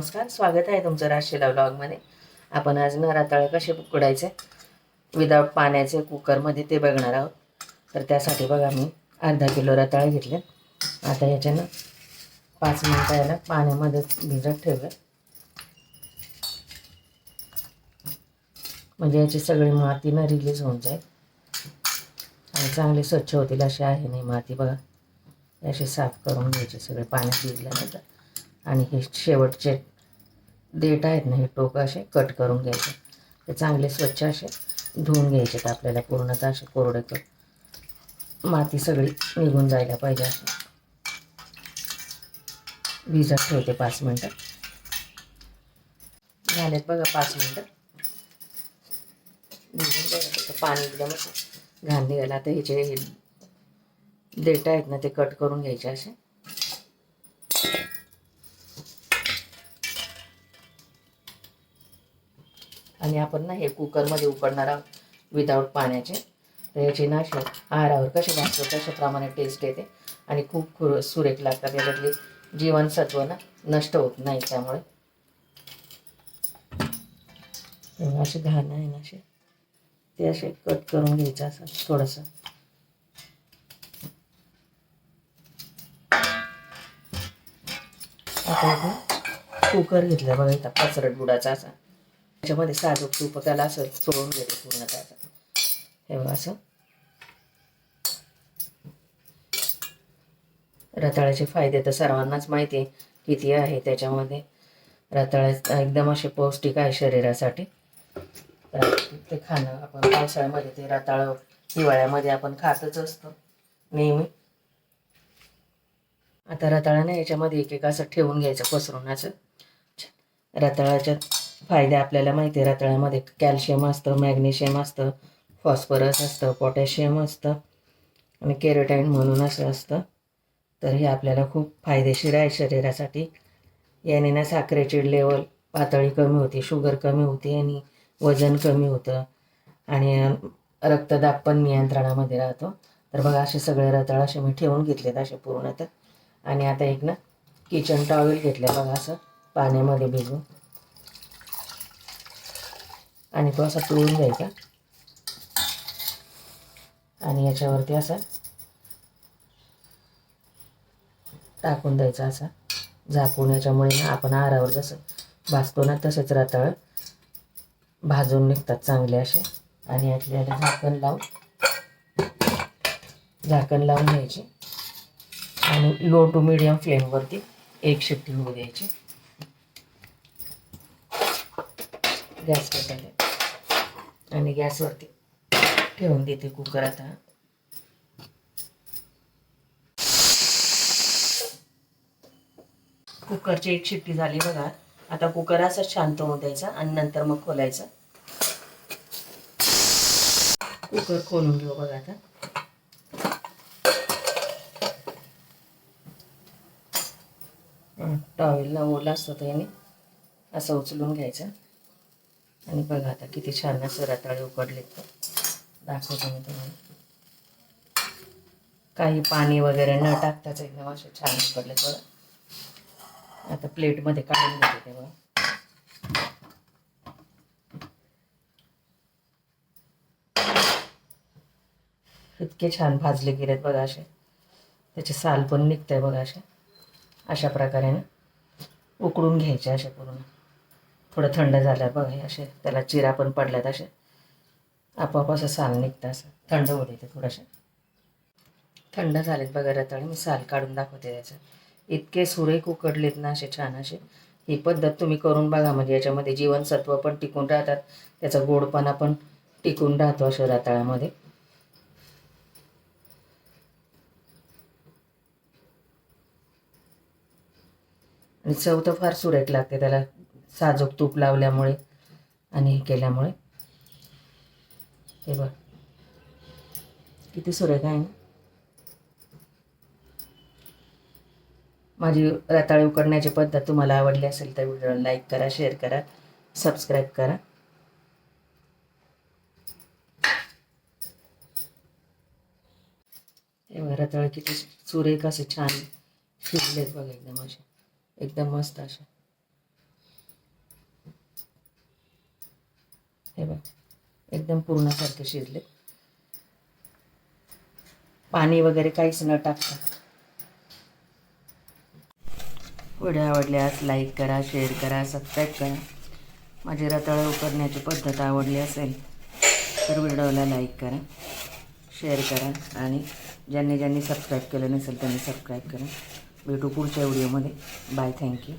नमस्कार स्वागत आहे तुमचं राशीला ब्लॉगमध्ये आपण आज नरातळ कसे उकडायचे? विदाऊट पाण्याचे कुकरमध्ये ते बघणार आहोत. तर त्यासाठी बघा मी अर्धा किलो रताळे घेतले. आता याच्यानं पाच मिनटं याला पाण्यामध्ये भिजत ठेवलं. म्हणजे याची सगळी माती ना रिलीज होऊन जाईल. आणि चांगली स्वच्छ होतील अशी आहे नाही माती बघा. अशी साफ करून घ्यायची सगळे पाण्यात भिजल्यानंतर. आणि हे शेवटचे देठ आहेत ना हे टोकं असे कट करून घ्यायचे. ते चांगले स्वच्छ असे धुवून घ्यायचे तर आपल्याला पूर्णतः असे कोरडे कर माती सगळी निघून जायला पाहिजे असे भिजत ठेवते पाच मिनटं. झालेत बघा पाच मिनटं. भिजून बघा पाणी एकदम असं घाण निघालं. आता ह्याचे हे देठ आहेत ना ते कट करून घ्यायचे असे. आणि आपण ना हे कुकरमध्ये उकडणार आहोत विदाऊट पाण्याचे. याची ना आहारावर कसे भाजतो तशाप्रमाणे टेस्ट येते आणि खूप सुरेख लागतात. याच्यातली जीवनसत्व ना नष्ट होत नाही त्यामुळे. असे घाण आहे ना असे ते असे कट करून घ्यायचं असं थोडंसं. आता कुकर घेतला बघा इथं पसरट बुडाचा असा. त्याच्यामध्ये साजूक तूप त्याला असं चोळून घेतो पूर्ण त्याचा हे बघा असं. रताळ्याचे फायदे तर सर्वांनाच माहिती आहे किती आहे त्याच्यामध्ये. रताळ्या एकदम असे पौष्टिक आहे शरीरासाठी. तर ते खाणं आपण पावसाळ्यामध्ये ते रताळं हिवाळ्यामध्ये आपण खातच असतो नेहमी. आता रताळ्याने याच्यामध्ये एक एक असं ठेवून घ्यायचं पसरून असं. रताळ्याच्या फायदे आपल्याला माहिती आहे रताळ्यामध्ये कॅल्शियम असतं मॅग्नेशियम असतं फॉस्फरस असतं पोटॅशियम असतं आणि केरोटाईन म्हणून असं असतं. तर हे आपल्याला खूप फायदेशीर आहे शरीरासाठी. याने ना साखरेची लेवल पातळी कमी होते शुगर कमी होते आणि वजन कमी होतं आणि रक्तदाब पण नियंत्रणामध्ये राहतो. तर बघा असे सगळे रताळ असे मी ठेवून घेतलेत असे पूर्ण तर. आणि आता एक ना किचन टॉवेल घेतलं बघा असं पाण्यामध्ये भिजून. आणि तो असा पिळून घ्यायचा. आणि याच्यावरती असा टाकून द्यायचा असा. झाकून याच्यामुळे ना आपण आरावर जसं भाजतो ना तसेच रताळ भाजून निघतात चांगले असे. आणि यातल्याला झाकण लावून झाकण लावून घ्यायचे. आणि लो टू मिडियम फ्लेमवरती एक शिट्टी होऊ द्यायची. गॅस पेटायला आणि गॅसवरती ठेवून देते कुकर आता. कुकरची एक शिट्टी झाली बघा. आता कुकर असं शांत होऊ द्यायचा आणि नंतर मग खोलायचा. कुकर खोलून घेऊ बघा आता. टॉवेलला ओला असतो त्याने. असं उचलून घ्यायचं. आणि बघा आता किती छान असं रताळे उकडले तर. दाखवतो मी तुम्हाला. काही पाणी वगैरे न टाकताच एकदम असे छान उकडले बघा. आता प्लेटमध्ये काढून घेते तेव्हा इतके छान भाजले गेलेत बघा असे. त्याचे साल पण निघतंय बघा असे. अशा प्रकारे ना उकडून घ्यायचे असे पूर्ण. थोडं थंड झालं बघ हे असे त्याला चिरा पण पडल्यात असे. आपोआप असं साल निघतं असं. थंड होते ते थोडंसं. थंड झालेत बघा रताळे मी साल काढून दाखवते त्याचं. इतके सुरेख उकडलेत ना असे छान असे. ही पद्धत तुम्ही करून बघा म्हणजे याच्यामध्ये जीवनसत्व पण टिकून राहतात. त्याचा गोडपणा पण टिकून राहतो अशा रताळ्यामध्ये. आणि चव तर फार सुरेख लागते त्याला. साजूक तूप लावल्यामुळे आणि हे केल्यामुळे. हे बघ. किती सुरेख आहे ना माझी रताळी उकडण्याची पद्धत तुम्हाला आवडली असेल तर व्हिडिओला लाईक करा शेअर करा सबस्क्राईब करा. तेव्हा रताळे किती सुरेख असे छान शिजलेत बघा एकदम असे. एकदम मस्त असे. हे बघ एकदम पूर्णासारखे शिजले पाणी वगैरे काहीच न टाकता. व्हिडिओ आवडल्यास लाईक करा शेअर करा सबस्क्राईब करा. माझी रताळं उकडण्याची पद्धत आवडली असेल तर व्हिडिओला लाईक करा शेअर करा आणि ज्यांनी ज्यांनी सबस्क्राईब केलं नसेल त्यांनी सबस्क्राईब करा. भेटू पुढच्या व्हिडिओमध्ये बाय थँक्यू